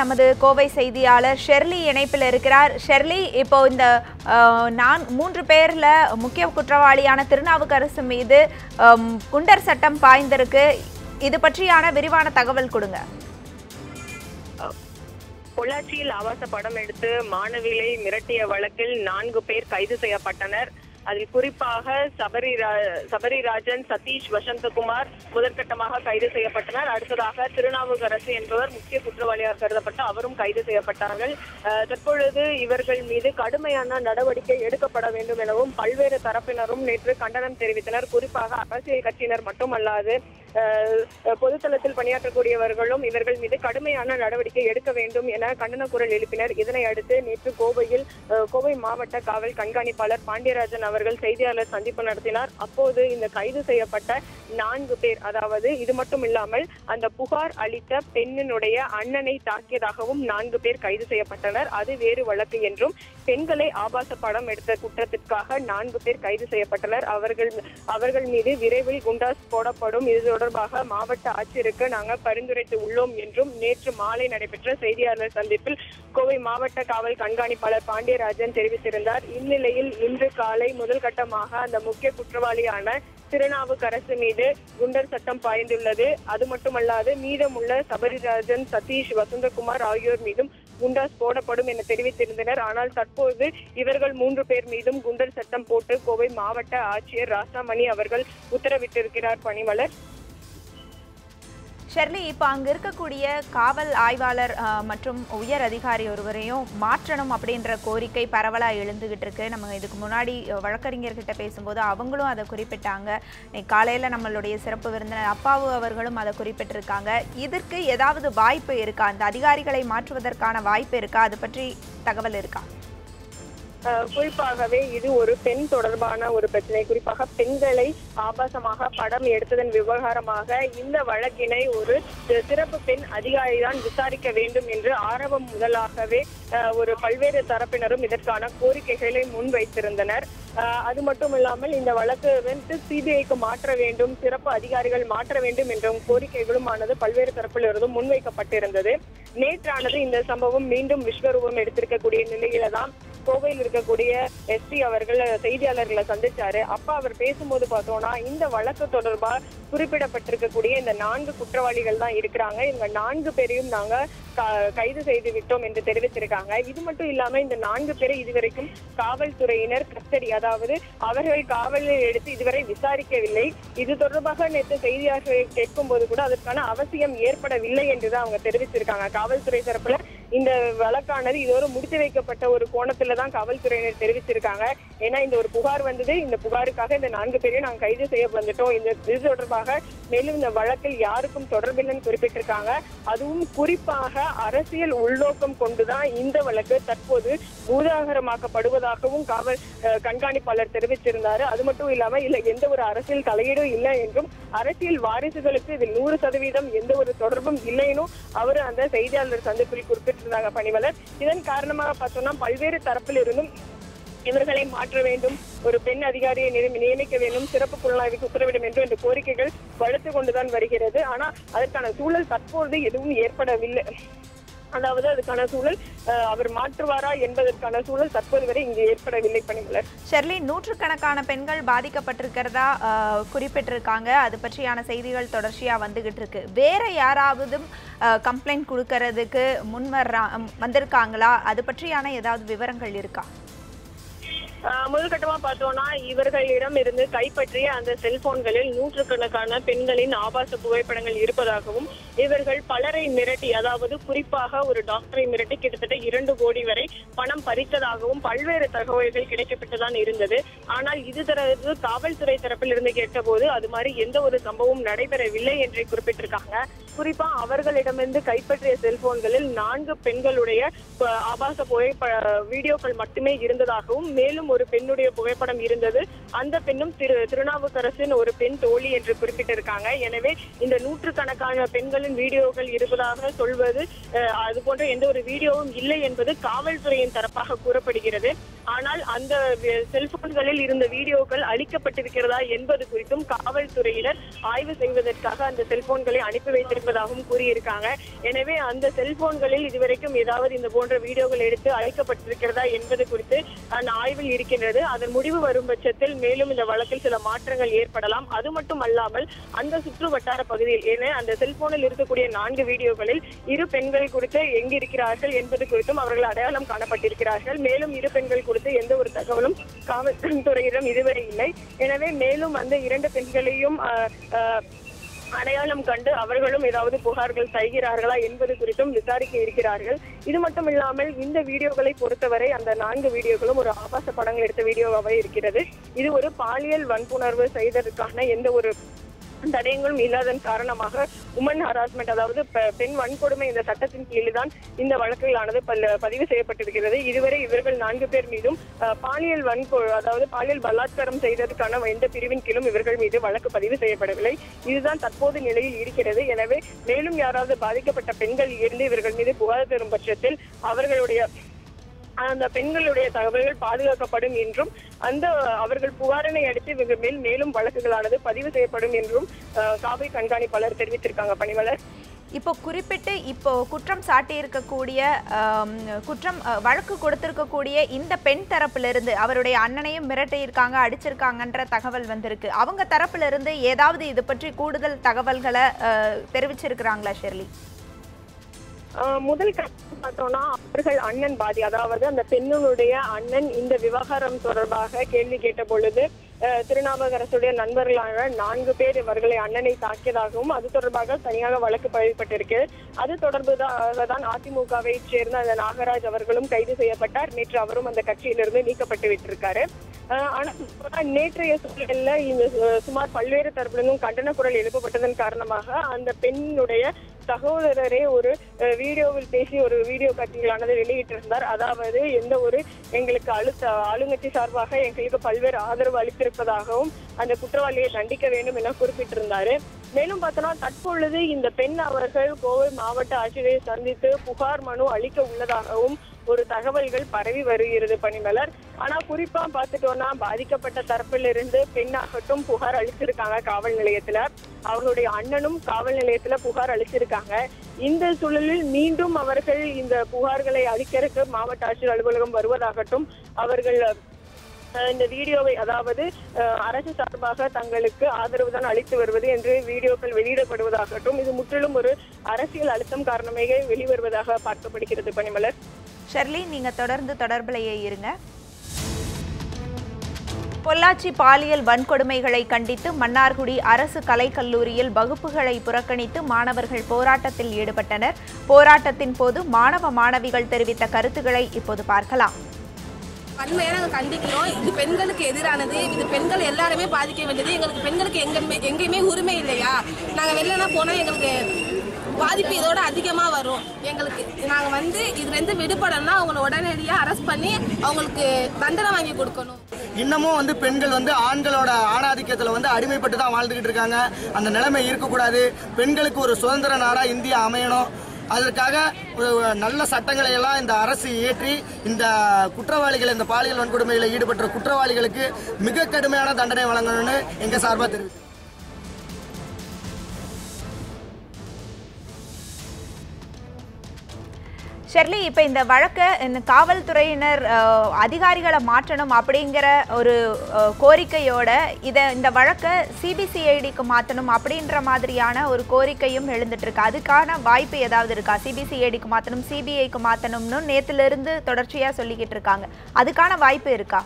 நமது கோவை செய்தியாளர் ஷெர்லி இணைப்பில் இருக்கிறார். ஷெர்லி இப்போ இந்த நான் மூன்று பேர்ல முக்கிய குற்றவாளியான திருநாவுக்கரசு மீது குண்டர் சட்டம் பாய்ந்திருக்கு. இது பற்றியான விரிவான தகவல் கொடுங்க. பொள்ளாச்சியில் ஆபாச படம் எடுத்து மாணவிகளை மிரட்டிய வழக்கில் நான்கு பேர் கைது செய்யப்பட்டனர். அதில் குறிப்பாக சபரி சபரிராஜன் சதீஷ் வசந்தகுமார் முதற்கட்டமாக கைது செய்யப்பட்டனர். அடுத்ததாக திருநாவுக்கரசு என்பவர் முக்கிய குற்றவாளியாக கருதப்பட்டு அவரும் கைது செய்யப்பட்டார்கள். தற்பொழுது இவர்கள் மீது கடுமையான நடவடிக்கை எடுக்கப்பட வேண்டும் எனவும் பல்வேறு தரப்பினரும் நேற்று கண்டனம் தெரிவித்தனர். குறிப்பாக அரசியல் கட்சியினர் மட்டுமல்லாது பொதுத்தளத்தில் பணியாற்றக்கூடியவர்களும் இவர்கள் மீது கடுமையான நடவடிக்கை எடுக்க வேண்டும் என கண்டன குரல் எழுப்பினர். இதனை அடுத்து நேற்று கோவையில் அஹ், கோவை மாவட்ட காவல் கண்காணிப்பாளர் பாண்டியராஜன் அவர்கள் செய்தியாளர் சந்திப்பு நடத்தினார். அப்போது இந்த கைது செய்யப்பட்ட நான்கு பேர் அதாவது இது மட்டும் இல்லாமல் அந்த புகார் அளித்த பெண்ணினுடைய அண்ணனை தாக்கியதாகவும் நான்கு பேர் கைது செய்யப்பட்டனர். அது வேறு வழக்கு என்றும் பெண்களை ஆபாச படம் எடுத்த குற்றத்திற்காக நான்கு பேர் கைது செய்யப்பட்டனர். அவர்கள் அவர்கள் மீது விரைவில் குண்டாஸ் போடப்படும். இது தொடர்பாக மாவட்ட ஆட்சியருக்கு நாங்கள் பரிந்துரைத்து உள்ளோம் என்றும் நேற்று மாலை நடைபெற்ற செய்தியாளர் சந்திப்பில் கோவை மாவட்ட காவல் கண்காணிப்பாளர் பாண்டியராஜன் தெரிவித்திருந்தார். இந்நிலையில் இன்று காலை முதல் கட்டமாக அந்த முக்கிய குற்றவாளியான திருநாவுக்கரசு மீது குண்டர் சட்டம் பாய்ந்துள்ளது. அது மட்டுமல்லாது மீதமுள்ள சபரிராஜன் சதீஷ் வசந்தகுமார் ஆகியோர் மீதும் குண்டாஸ் போடப்படும் என தெரிவித்திருந்தனர். ஆனால் தற்போது இவர்கள் மூன்று பேர் மீதும் குண்டர் சட்டம் போட்டு கோவை மாவட்ட ஆட்சியர் ராசாமணி அவர்கள் உத்தரவிட்டிருக்கிறார் பணிமலர். ஷெர்லி இப்போ அங்கே இருக்கக்கூடிய காவல் ஆய்வாளர் மற்றும் உயர் அதிகாரி ஒருவரையும் மாற்றணும் அப்படின்ற கோரிக்கை பரவலாக எழுந்துகிட்டு இருக்கு. நம்ம இதுக்கு முன்னாடி வழக்கறிஞர்கிட்ட பேசும்போது அவங்களும் அதை குறிப்பிட்டாங்க. இன்னைக்கு காலையில் நம்மளுடைய சிறப்பு விருந்தினர் அப்பாவு அவர்களும் அதை குறிப்பிட்டிருக்காங்க. இதற்கு ஏதாவது வாய்ப்பு இருக்கா? அந்த அதிகாரிகளை மாற்றுவதற்கான வாய்ப்பு இருக்கா? அது பற்றி தகவல் இருக்கா? குறிப்பாகவே இது ஒரு பெண் தொடர்பான ஒரு பிரச்சனை. குறிப்பாக பெண்களை ஆபாசமாக படம் எடுத்ததன் விவகாரமாக இந்த வழக்கினை ஒரு சிறப்பு பெண் அதிகாரி தான் விசாரிக்க வேண்டும் என்று ஆரம்பம் முதலாகவே ஒரு பல்வேறு தரப்பினரும் இதற்கான கோரிக்கைகளை முன்வைத்திருந்தனர். அது மட்டும் இல்லாமல் இந்த வழக்கு வந்து சிபிஐக்கு மாற்ற வேண்டும் சிறப்பு அதிகாரிகள் மாற்ற வேண்டும் என்ற கோரிக்கைகளும் ஆனது பல்வேறு தரப்பிலிருந்தும் முன்வைக்கப்பட்டிருந்தது. நேற்றானது இந்த சம்பவம் மீண்டும் விஸ்வரூபம் எடுத்திருக்கக்கூடிய நிலையில தான் கோவையில் இருக்கக்கூடிய எஸ்பி அவர்கள் செய்தியாளர்களை சந்திச்சாரு. அப்ப அவர் பேசும்போது பார்த்தோம்னா இந்த வழக்கு தொடர்பா குறிப்பிடப்பட்டிருக்கக்கூடிய இந்த நான்கு குற்றவாளிகள் தான் இருக்கிறாங்க. இவங்க நான்கு பேரையும் நாங்க க- கைது செய்து விட்டோம் என்று தெரிவித்திருக்காங்க. இது மட்டும் இல்லாம இந்த நான்கு பேரை இதுவரைக்கும் காவல்துறையினர் கஸ்டடி அதாவது அவர்கள் காவலில் எடுத்து இதுவரை விசாரிக்கவில்லை. இது தொடர்பாக நேற்று செய்தியாளர்கள் கேட்கும் போது கூட அதற்கான அவசியம் ஏற்படவில்லை என்றுதான் அவங்க தெரிவிச்சிருக்காங்க காவல்துறை தரப்புல இந்த வழக்கானது இதோடு முடித்து வைக்கப்பட்ட ஒரு கோணத்துல தான் காவல்துறையினர் தெரிவிச்சிருக்காங்க. ஏன்னா இந்த ஒரு புகார் வந்தது இந்த புகாருக்காக இந்த நான்கு பேரையும் நாங்க கைது செய்ய வந்துட்டோம். இந்த இது தொடர்பாக மேலும் இந்த வழக்கில் யாருக்கும் தொடர்பில்லைன்னு குறிப்பிட்டிருக்காங்க. அதுவும் குறிப்பாக அரசியல் உள்நோக்கம் கொண்டுதான் இந்த வழக்கு தற்போது பூதாகரமாக்கப்படுவதாகவும் காவல் கண்காணிப்பாளர் தெரிவிச்சிருந்தாரு. அது மட்டும் இல்லாம இல்ல எந்த ஒரு அரசியல் தலையீடும் இல்லை என்றும் அரசியல் வாரிசுகளுக்கு இதில் நூறு சதவீதம் எந்த ஒரு தொடர்பும் இல்லைன்னு அவர் அந்த செய்தியாளர் சந்திப்பில் குறிப்பிட்டிருந்தாங்க பணிவலர் இதன் காரணமாக பார்த்தோம்னா பல்வேறு தரப்பில் இருந்தும் இவர்களை மாற்ற வேண்டும் ஒரு பெண் அதிகாரியை நியமிக்க வேண்டும் சிறப்பு புலனாய்வுக்கு உத்தரவிட வேண்டும் என்ற கோரிக்கைகள் வளர்த்து கொண்டுதான் வருகிறது. ஆனா அதற்கான சூழல் தற்போது எதுவும் ஏற்படவில்லை. அதாவது அதுக்கான சூழல் அவர் மாற்றுவாரா என்பதற்கான சூழல் தற்போது வரை இங்கு ஏற்படவில்லை பணிமலர் ஷெர்லி நூற்றுக்கணக்கான பெண்கள் பாதிக்கப்பட்டிருக்கிறதா குறிப்பிட்டிருக்காங்க. அது பற்றியான செய்திகள் தொடர்ச்சியா வந்துகிட்டு இருக்கு வேற யாராவதும் கம்ப்ளைண்ட் கொடுக்கறதுக்கு முன் வந்திருக்காங்களா? அது பற்றியான ஏதாவது விவரங்கள் இருக்கா? ஆஹ் முதல் கட்டமா பார்த்தோம்னா இவர்களிடம் இருந்து கைப்பற்றிய அந்த செல்போன்களில் நூற்றுக்கணக்கான பெண்களின் ஆபாச புகைப்படங்கள் இருப்பதாகவும் இவர்கள் பலரை மிரட்டி அதாவது குறிப்பாக ஒரு டாக்டரை மிரட்டி கிட்டத்தட்ட இரண்டு கோடி வரை பணம் பறித்ததாகவும் பல்வேறு தகவல்கள் கிடைக்கப்பட்டுதான் இருந்தது. ஆனால் இது தரப்பு காவல்துறை தரப்பில் இருந்து கேட்டபோது அது மாதிரி எந்த ஒரு சம்பவம் நடைபெறவில்லை என்று குறிப்பிட்டிருக்காங்க. குறிப்பா அவர்களிடமிருந்து கைப்பற்றிய செல்போன்களில் நான்கு பெண்களுடைய ஆபாச புகைப்ப வீடியோக்கள் மட்டுமே இருந்ததாகவும் மேலும் ஒரு பெண்ணுடைய புகைப்படம் இருந்தது. அந்த பெண்ணும் திரு திருநாவுக்கரசின் ஒரு பெண் தோழி என்று குறிப்பிட்டிருக்காங்க. எனவே இந்த நூற்றுக்கணக்கான பெண்களின் வீடியோக்கள் இருப்பதாக சொல்வது அஹ், அது போன்ற எந்த ஒரு வீடியோவும் இல்லை என்பது காவல்துறையின் தரப்பாக கூறப்படுகிறது. ஆனால் அந்த செல்போன்களில் இருந்த வீடியோக்கள் அழிக்கப்பட்டிருக்கிறதா என்பது குறித்தும் காவல்துறையினர் ஆய்வு செய்வதற்காக அந்த செல்போன்களை அனுப்பி வைத்திருப்பதாகவும் கூறியிருக்காங்க. எனவே அந்த செல்போன்களில் இதுவரைக்கும் ஏதாவது இந்த போன்ற வீடியோக்கள் எடுத்து அழைக்கப்பட்டிருக்கிறதா என்பது குறித்து அந்த ஆய்வில் இருக்கின்றது. அதன் முடிவு வரும் பட்சத்தில் மேலும் இந்த வழக்கில் சில மாற்றங்கள் ஏற்படலாம். அது மட்டும் அல்லாமல் அந்த சுற்று வட்டார பகுதியில் என அந்த செல்போனில் இருக்கக்கூடிய நான்கு வீடியோக்களில் இரு பெண்கள் குறித்து எங்கிருக்கிறார்கள் என்பது குறித்தும் அவர்கள் அடையாளம் காணப்பட்டிருக்கிறார்கள். மேலும் இரு பெண்கள் குறித்து எந்த ஒரு தகவலும் காவல்துறையிடம் இதுவரை இல்லை. எனவே மேலும் அந்த இரண்டு பெண்களையும் அடையாளம் கண்டு அவர்களும் ஏதாவது புகார்கள் செய்கிறார்களா என்பது குறித்தும் விசாரிக்க இருக்கிறார்கள். இது மட்டும் இல்லாமல் இந்த வீடியோகளை பொறுத்தவரை அந்த நான்கு வீடியோக்களும் ஒரு ஆபாச படங்கள் எடுத்த வீடியோவாகவே இருக்கிறது. இது ஒரு பாலியல் வன்புணர்வு செய்ததற்கான எந்த ஒரு தடயங்களும் இல்லாதன் காரணமாக உமன் ஹராஸ்மெண்ட் அதாவது பெண் வன்கொடுமை இந்த சட்டத்தின் கீழ் தான் இந்த வழக்குகளானது பதிவு செய்யப்பட்டிருக்கிறது. இதுவரை இவர்கள் நான்கு பேர் மீதும் பாலியல் வன்கொ அதாவது பாலியல் பலாத்காரம் செய்ததற்கான எந்த பிரிவின் கீழும் இவர்கள் மீது வழக்கு பதிவு செய்யப்படவில்லை. இதுதான் தற்போது நிலையில் இருக்கிறது. எனவே மேலும் யாராவது பாதிக்கப்பட்ட பெண்கள் இருந்து இவர்கள் மீது புகார் பெறும் பட்சத்தில் அவர்களுடைய அந்த பெண்களுடைய தகவல்கள் பாதுகாக்கப்படும் என்றும் அந்த அவர்கள் புகாரினை அடுத்து இவர்கள் மேல் மேலும் வழக்குகளானது பதிவு செய்யப்படும் என்றும் காவல் கண்காணிப்பாளர் தெரிவித்திருக்காங்க பணிமலர். இப்போ குறிப்பிட்டு இப்போ குற்றம் சாட்டி இருக்கக்கூடிய குற்றம் வழக்கு கொடுத்திருக்கக்கூடிய இந்த பெண் தரப்பிலிருந்து அவருடைய அண்ணனையும் மிரட்டியிருக்காங்க அடிச்சிருக்காங்கன்ற தகவல் வந்திருக்கு. அவங்க தரப்பிலிருந்து ஏதாவது இது பற்றி கூடுதல் தகவல்களை தெரிவிச்சிருக்கிறாங்களா ஷெர்லி? ஆஹ் முதல் கட்டம் பார்த்தோம்னா அவர்கள் அண்ணன் பாதி அதாவது அந்த பெண்ணுடைய அண்ணன் இந்த விவகாரம் தொடர்பாக கேள்வி கேட்ட பொழுது திருநாவுக்கரசுடைய நண்பர்களான நான்கு பேர் இவர்களை அண்ணனை தாக்கியதாகவும் அது தொடர்பாக தனியாக வழக்கு பதிவுபட்டிருக்கு. அது தொடர்பாக தான் அதிமுகவை சேர்ந்த அந்த நாகராஜ் அவர்களும் கைது செய்யப்பட்டார். நேற்று அவரும் அந்த கட்சியிலிருந்து நீக்கப்பட்டு விட்டிருக்காரு. ஆஹ் ஆனா நேற்றைய சூழல்ல இந்த சுமார் பல்வேறு தரப்பிலிருந்தும் கண்டன குரல் எழுப்பப்பட்டதன் காரணமாக அந்த பெண்ணுடைய சகோதரரே ஒரு வீடியோவில் பேசி ஒரு வீடியோ காட்சிகளானது வெளியிட்டிருந்தார். அதாவது எந்த ஒரு எங்களுக்கு அழுத்த ஆளுங்கட்சி சார்பாக எங்களுக்கு பல்வேறு ஆதரவு அளித்திருப்பதாகவும் அந்த குற்றவாளியை தண்டிக்க வேண்டும் என குறிப்பிட்டிருந்தாரு. மேலும் பார்த்தோம்னா தற்பொழுது இந்த பெண் அவர்கள் கோவை மாவட்ட ஆட்சியரை சந்தித்து புகார் மனு அளிக்க உள்ளதாகவும் ஒரு தகவல்கள் பரவி வருகிறது பணிமலர். ஆனா குறிப்பா பார்த்துட்டோம்னா பாதிக்கப்பட்ட தரப்பிலிருந்து பெண்ணாகட்டும் புகார் அளித்திருக்காங்க காவல் நிலையத்துல அவர்களுடைய அண்ணனும் காவல் நிலையத்துல புகார் அளிச்சிருக்காங்க. இந்த சூழலில் மீண்டும் அவர்கள் இந்த புகார்களை அளிக்கிறதுக்கு மாவட்ட ஆட்சியர் அலுவலகம் வருவதாகட்டும் அவர்கள் இந்த வீடியோவை அதாவது அரசு சார்பாக தங்களுக்கு ஆதரவு தான் அளித்து வருவது என்று வீடியோக்கள் வெளியிடப்படுவதாகட்டும் இது முற்றிலும் ஒரு அரசியல் அழுத்தம் காரணமாக வெளிவருவதாக பார்க்கப்படுகிறது பனிமலர். ஷெர்லி நீங்க தொடர்ந்து தொடர்பிலேயே இருங்க. பொள்ளாச்சி பாலியல் வன்கொடுமைகளை கண்டித்து மன்னார்குடி அரசு கலைக்கல்லூரியில் வகுப்புகளை புறக்கணித்து மாணவர்கள் போராட்டத்தில் ஈடுபட்டனர். போராட்டத்தின் போது மாணவ மாணவிகள் தெரிவித்த கருத்துக்களை இப்போது பார்க்கலாம். வன்மையாக நாங்கள் கண்டிக்கிறோம். இது பெண்களுக்கு எதிரானது. இது பெண்கள் எல்லாருமே பாதிக்க வேண்டியது. எங்களுக்கு பெண்களுக்கு எங்கேயுமே எங்கேயுமே உரிமை இல்லையா? நாங்கள் வெளிலனா போனால் எங்களுக்கு பாதிப்பு இதோட அதிகமாக வரும். எங்களுக்கு நாங்கள் வந்து இதுலேருந்து விடுபடணும்னா அவங்கள உடனடியாக அரெஸ்ட் பண்ணி அவங்களுக்கு தண்டனை வாங்கி கொடுக்கணும். இன்னமும் வந்து பெண்கள் வந்து ஆண்களோட ஆணாதிக்கத்தில் வந்து அடிமைப்பட்டு தான் வாழ்ந்துக்கிட்டு இருக்காங்க. அந்த நிலைமை இருக்கக்கூடாது. பெண்களுக்கு ஒரு சுதந்திர நாடாக இந்தியா அமையணும். அதற்காக ஒரு நல்ல சட்டங்களை எல்லாம் இந்த அரசு இயற்றி இந்த குற்றவாளிகள் இந்த பாலியல் வன்கொடுமையில் ஈடுபட்ட குற்றவாளிகளுக்கு மிக கடுமையான தண்டனை வழங்கணும்னு எங்கள் சார்பாக தெரிவித்து ஷெர்லி இப்போ இந்த வழக்கை இந்த காவல்துறையினர் அதிகாரிகளை மாற்றணும் அப்படிங்கிற ஒரு கோரிக்கையோட இதை இந்த வழக்கை சிபிசிஐடிக்கு மாற்றணும் அப்படின்ற மாதிரியான ஒரு கோரிக்கையும் எழுந்துட்டு இருக்கு அதுக்கான வாய்ப்பு ஏதாவது இருக்கா? சிபிசிஐடிக்கு மாற்றணும் சிபிஐக்கு மாற்றணும்னு நேத்திலிருந்து தொடர்ச்சியாக சொல்லிக்கிட்டு இருக்காங்க. அதுக்கான வாய்ப்பு இருக்கா?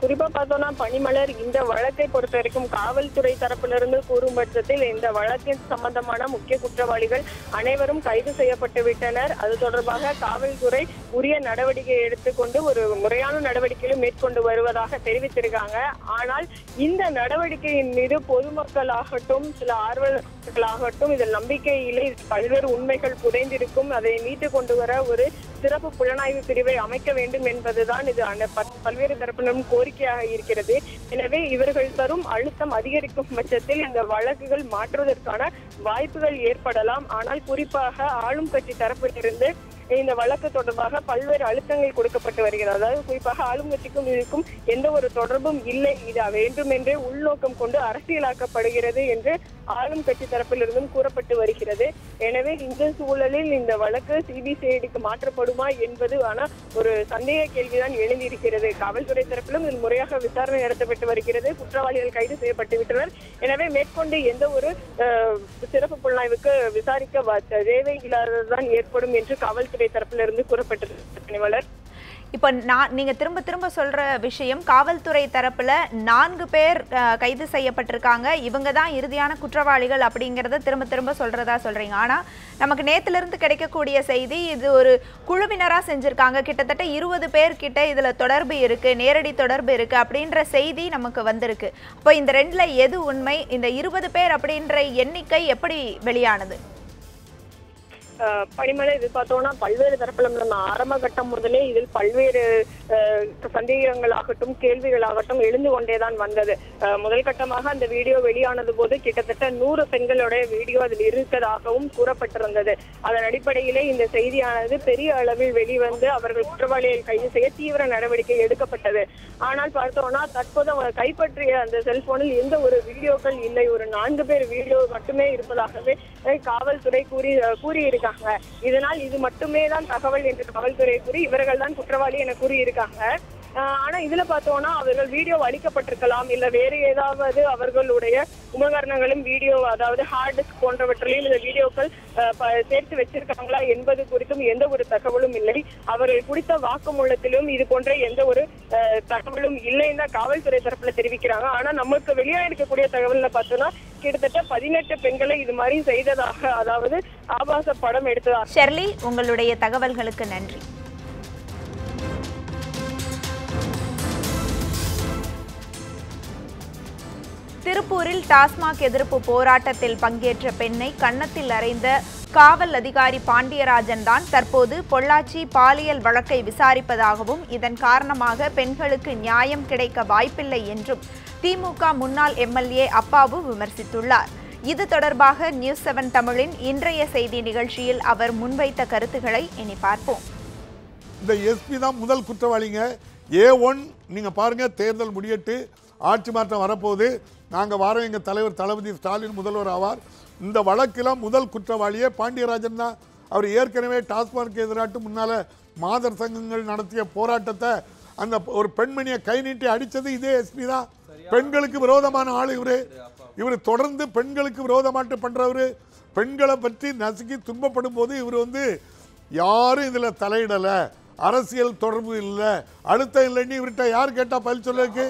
குறிப்பா பார்த்தோம்னா பனிமலர் இந்த வழக்கை பொறுத்த வரைக்கும் காவல்துறை தரப்பிலிருந்து கூறும் பட்சத்தில் இந்த வழக்கின் சம்பந்தமான முக்கிய குற்றவாளிகள் அனைவரும் கைது செய்யப்பட்டு விட்டனர். அது தொடர்பாக காவல்துறை உரிய நடவடிக்கை எடுத்துக்கொண்டு ஒரு முறையான நடவடிக்கைகளும் மேற்கொண்டு வருவதாக தெரிவித்திருக்காங்க. ஆனால் இந்த நடவடிக்கையின் மீது பொதுமக்களாகட்டும் சில ஆர்வலர்களாகட்டும் இதில் நம்பிக்கை இல்லை. பல்வேறு உண்மைகள் புதைந்திருக்கும். அதை மீட்டு கொண்டு வர ஒரு சிறப்பு புலனாய்வு பிரிவை அமைக்க வேண்டும் என்பதுதான் இது அந்த பல்வேறு தரப்பினரும் கோரிக்கையாக இருக்கிறது. எனவே இவர்கள் தரும் அழுத்தம் அதிகரிக்கும் பட்சத்தில் இந்த வழக்குகள் மாற்றுவதற்கான வாய்ப்புகள் ஏற்படலாம். ஆனால் குறிப்பாக ஆளும் கட்சி தரப்பிலிருந்து இந்த வழக்கு தொடர்பாக பல்வேறு அழுத்தங்கள் கொடுக்கப்பட்டு வருகிறது. அதாவது குறிப்பாக ஆளுங்கட்சிக்கும் இதுக்கும் எந்த ஒரு தொடர்பும் இல்லை. இது வேண்டுமென்றே உள்நோக்கம் கொண்டு அரசியலாக்கப்படுகிறது என்று ஆளும் கட்சி தரப்பிலிருந்தும் கூறப்பட்டு வருகிறது. எனவே இந்த சூழலில் இந்த வழக்கு சிபிசிஐடிக்கு மாற்றப்படுமா என்பது ஆனால் ஒரு சந்தேக கேள்விதான் எழுந்திருக்கிறது. காவல்துறை தரப்பிலும் இது முறையாக விசாரணை நடத்தப்பட்டு வருகிறது. குற்றவாளிகள் கைது செய்யப்பட்டு விட்டனர். எனவே மேற்கொண்டு எந்த ஒரு சிறப்பு புலனாய்வுக்கு விசாரிக்க தேவை இல்லாததுதான் ஏற்படும் என்று காவல்துறை தரப்பிலிருந்து கூறப்பட்டிருக்கிறது பணிவாளர் இப்போ நான் நீங்கள் திரும்ப திரும்ப சொல்கிற விஷயம் காவல்துறை தரப்பில் நான்கு பேர் கைது செய்யப்பட்டிருக்காங்க. இவங்க தான் இறுதியான குற்றவாளிகள் அப்படிங்கிறத திரும்ப திரும்ப சொல்கிறதா சொல்கிறீங்க ஆனால் நமக்கு நேற்றுலேருந்து கிடைக்கக்கூடிய செய்தி இது ஒரு குழுவினராக செஞ்சுருக்காங்க. கிட்டத்தட்ட இருபது பேர்கிட்ட இதில் தொடர்பு இருக்குது நேரடி தொடர்பு இருக்கு அப்படின்ற செய்தி நமக்கு வந்திருக்கு. அப்போ இந்த ரெண்டில் எது உண்மை? இந்த இருபது பேர் அப்படின்ற எண்ணிக்கை எப்படி வெளியானது? அஹ், பனிமலை இது பார்த்தோம்னா பல்வேறு தரப்புல நம்ம ஆரம்ப கட்டம் முதலே இதில் பல்வேறு சந்தேகங்களாகட்டும் கேள்விகளாகட்டும் எழுந்து கொண்டேதான் வந்தது. முதல் கட்டமாக அந்த வீடியோ வெளியானது போது கிட்டத்தட்ட நூறு பெண்களுடைய வீடியோ அதில் இருக்கதாகவும் கூறப்பட்டிருந்தது. அதன் அடிப்படையிலே இந்த செய்தியானது பெரிய அளவில் வெளிவந்து அவர்கள் குற்றவாளிகள் கைது செய்ய தீவிர நடவடிக்கை எடுக்கப்பட்டது. ஆனால் பார்த்தோம்னா தற்போது அவங்க கைப்பற்றிய அந்த செல்போனில் எந்த ஒரு வீடியோக்கள் இல்லை. ஒரு நான்கு பேர் வீடியோ மட்டுமே இருப்பதாகவே காவல்துறை கூறி கூறியிருக்காங்க. கூறியிருக்காங்க இதனால் இது மட்டுமே தான் தகவல் என்று காவல்துறை கூறி இவர்கள் தான் குற்றவாளி என கூறியிருக்காங்க. ஆஹ் ஆனா இதுல பார்த்தோம்னா அவர்கள் வீடியோ அளிக்கப்பட்டிருக்கலாம். இல்ல வேறு ஏதாவது அவர்களுடைய உபகரணங்களும் வீடியோ அதாவது ஹார்ட் டிஸ்க் போன்றவற்றிலையும் இந்த வீடியோக்கள் சேர்த்து வச்சிருக்காங்களா என்பது குறித்தும் எந்த ஒரு தகவலும் இல்லை. அவர்கள் குறித்த வாக்குமூலத்திலும் இது போன்ற எந்த ஒரு ஆஹ் தகவலும் இல்லைன்னு தான் காவல்துறை தரப்புல தெரிவிக்கிறாங்க. ஆனா நமக்கு வெளியா இருக்கக்கூடிய தகவல்ல பார்த்தோம்னா கிட்டத்தட்ட பதினெட்டு பெண்களை இது மாதிரி செய்ததாக அதாவது ஆபாச படம் எடுத்ததாக. ஷெர்லி உங்களுடைய தகவல்களுக்கு நன்றி. திருப்பூரில் டாஸ்மாக் எதிர்ப்பு போராட்டத்தில் பங்கேற்ற பெண்ணை கன்னத்தில் அறைந்த காவல் அதிகாரி பாண்டியராஜன் தான் தற்போது பொள்ளாச்சி பாலியல் வழக்கை விசாரிப்பதாகவும் இதன் காரணமாக பெண்களுக்கு நியாயம் கிடைக்க வாய்ப்பில்லை என்றும் திமுக முன்னாள் எம்எல்ஏ அப்பாவு விமர்சித்துள்ளார். இது தொடர்பாக நியூஸ் செவன் தமிழின் இன்றைய செய்தி நிகழ்ச்சியில் அவர் முன்வைத்த கருத்துக்களை இனி பார்ப்போம். இந்த எஸ்பி தான் முதல் குற்றவாளிங்க. ஏ ஒன் நீங்கள் பாருங்கள் தேர்தல் முடியட்டு ஆட்சி மாற்றம் வரப்போகுது. நாங்கள் வாரம் எங்கள் தலைவர் தளபதி ஸ்டாலின் முதல்வர் ஆவார். இந்த வழக்கில் முதல் குற்றவாளியே பாண்டியராஜன் தான். அவர் ஏற்கனவே டாஸ்மாக் எதிராட்டு முன்னால் மாதர் சங்கங்கள் நடத்திய போராட்டத்தை அந்த ஒரு பெண்மணியை கை நீட்டி அடித்தது இதே எஸ்பி தான். பெண்களுக்கு விரோதமான ஆள் இவரு. இவர் தொடர்ந்து பெண்களுக்கு விரோதமாட்டு பண்றவரு. பெண்களை பற்றி நசுக்கி துன்பப்படும் போது இவர் வந்து யாரும் இதில் தலையிடலை. அரசியல் தொடர்பு இல்லை. அழுத்தம் இல்லைன்னு இவர்கிட்ட யார் கேட்டா பதில் சொல்லுக்கு